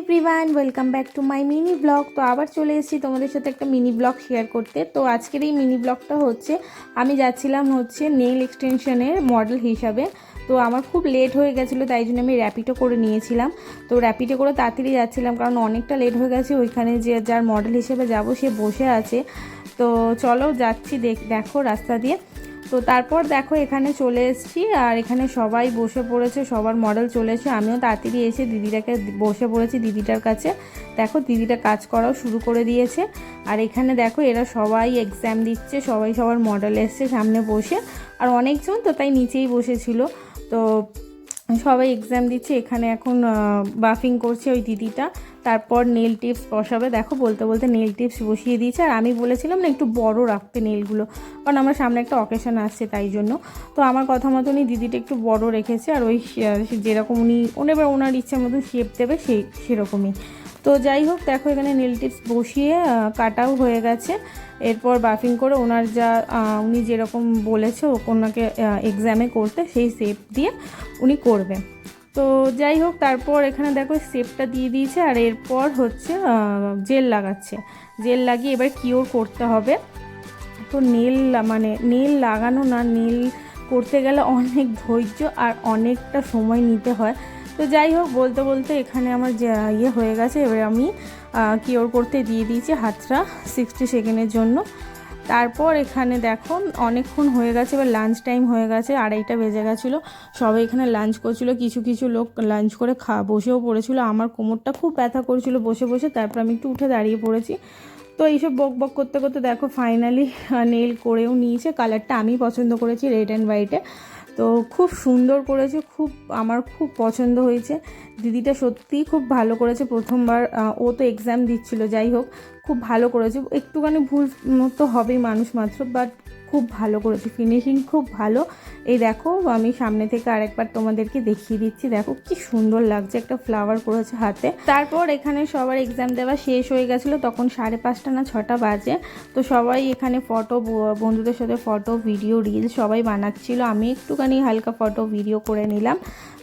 Everyone welcome back to my mini blog তো আবার চলে এসেছি তোমাদের সাথে একটা মিনি ব্লগ শেয়ার করতে। তো আজকের এই মিনি ব্লগটা হচ্ছে, আমি যাচ্ছিলাম হচ্ছে নেল এক্সটেনশনের মডেল হিসাবে। তো আমার খুব লেট হয়ে গেছিল, তাই জন্য আমি র্যাপিডো করে নিয়েছিলাম। তো র্যাপিডো করে তাড়াতাড়ি যাচ্ছিলাম, কারণ অনেকটা লেট হয়ে গেছে। ওইখানে যে যার মডেল হিসেবে যাব, সে বসে আছে। তো চলো যাচ্ছি, দেখ দেখো রাস্তা দিয়ে। তো তারপর দেখো এখানে চলে এসেছি, আর এখানে সবাই বসে পড়েছে, সবার মডেল চলে এসে আমিও তাড়াতাড়ি এসে দিদিটাকে বসে পড়েছি দিদিটার কাছে। দেখো দিদিটা কাজ করাও শুরু করে দিয়েছে। আর এখানে দেখো এরা সবাই এক্সাম দিচ্ছে, সবাই সবার মডেল এসছে সামনে বসে। আর অনেকজন তো তাই নিচেই বসেছিল। তো সবাই এক্সাম দিচ্ছে, এখানে এখন বাফিং করছে ওই দিদিটা। তারপর নেল টিপস বসাবে। দেখো, বলতে বলতে নেল টিপস বসিয়ে দিয়েছে। আর আমি বলেছিলাম না, একটু বড় রাখতে নেলগুলো কারণ আমার সামনে একটা অকেশন আসছে তাই জন্য। তো আমার কথা মতনই দিদিটা একটু বড় রেখেছে, আর ওই যেরকম উনি এবার ওনার ইচ্ছে মতন শেপ দেবে, সেই, সেরকমই। তো যাই হোক, দেখো এখানে নীল টিপস বসিয়ে কাটাও হয়ে গেছে। এরপর বাফিং করে ওনার যা উনি যেরকম বলেছে, ওনাকে এক্সামে করতে সেই শেপ দিয়ে উনি করবে। তো যাই হোক, তারপর এখানে দেখো শেপটা দিয়ে দিয়েছে, আর এরপর হচ্ছে জেল লাগাচ্ছে। জেল লাগিয়ে এবার কিওর করতে হবে। তো নীল মানে নীল লাগানো না নীল করতে গেলে অনেক ধৈর্য আর অনেকটা সময় নিতে হয়। তো যাই হোক, বলতে বলতে এখানে আমার ইয়ে হয়ে গেছে। এবার আমি কিওর করতে দিয়ে দিয়েছি হাতটা সিক্সটি সেকেন্ডের জন্য। তারপর এখানে দেখো অনেকক্ষণ হয়ে গেছে, এবার লাঞ্চ টাইম হয়ে গেছে, আড়াইটা বেজে গেছিল। সবাই এখানে লাঞ্চ করছিল, কিছু কিছু লোক লাঞ্চ করে খা, বসেও পড়েছিল। আমার কোমরটা খুব ব্যথা করছিল বসে বসে, তারপর আমি একটু উঠে দাঁড়িয়ে পড়েছি। তো এইসব বক বক করতে করতে দেখো ফাইনালি নেল করেও নিয়েছে। কালারটা আমি পছন্দ করেছি রেড অ্যান্ড হোয়াইটে তো খুব সুন্দর করেছে, খুব আমার খুব পছন্দ হয়েছে। দিদিটা সত্যিই খুব ভালো করেছে প্রথমবার ও তো এক্সাম দিচ্ছিল, যাই হোক, খুব ভালো করেছে। একটুখানি ভুল তো হবেই মানুষ মাত্র বাট খুব ভালো করেছি। ফিনিশিং খুব ভালো। এই দেখো, আমি সামনে থেকে আরেকবার তোমাদেরকে দেখিয়ে দিচ্ছি। দেখো, কি সুন্দর লাগছে একটা ফ্লাওয়ার করেছে হাতে। তারপর এখানে সবার এক্সাম দেওয়া শেষ হয়ে গেছিল, তখন সাড়ে পাঁচটা না ছটা বাজে। তো সবাই এখানে ফটো বন্ধুদের সাথে ফটো ভিডিও রিল সবাই বানাচ্ছিল। আমি একটুখানি হালকা ফটো ভিডিও করে নিলাম।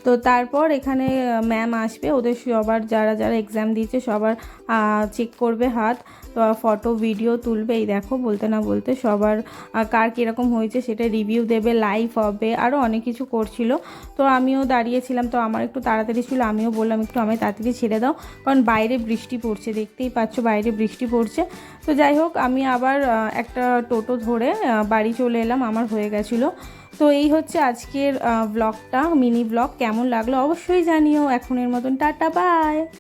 তো তারপর এখানে ম্যাম আসবে। ওদের সবার যারা যারা এক্সাম দিয়েছে সবার চেক করবে হাত তো ফটো ভিডিও তুলবে। এই দেখো, বলতে না বলতে সবার কার কীরকম হয়েছে সেটা রিভিউ দেবে লাইভ হবে আরও অনেক কিছু করছিল। তো আমিও দাঁড়িয়েছিলাম, তো আমার একটু তাড়াতাড়ি ছিল, আমিও বললাম, একটু আমি তাড়াতাড়ি ছেড়ে দাও। কারণ বাইরে বৃষ্টি পড়ছে, দেখতেই পাচ্ছ বাইরে বৃষ্টি পড়ছে। তো যাই হোক, আমি আবার একটা টোটো ধরে বাড়ি চলে এলাম, আমার হয়ে গেছিল। তো এই হচ্ছে আজকের ব্লগটা মিনি ব্লগ কেমন লাগল অবশ্যই জানিও। এখনের মতন টাটা বাই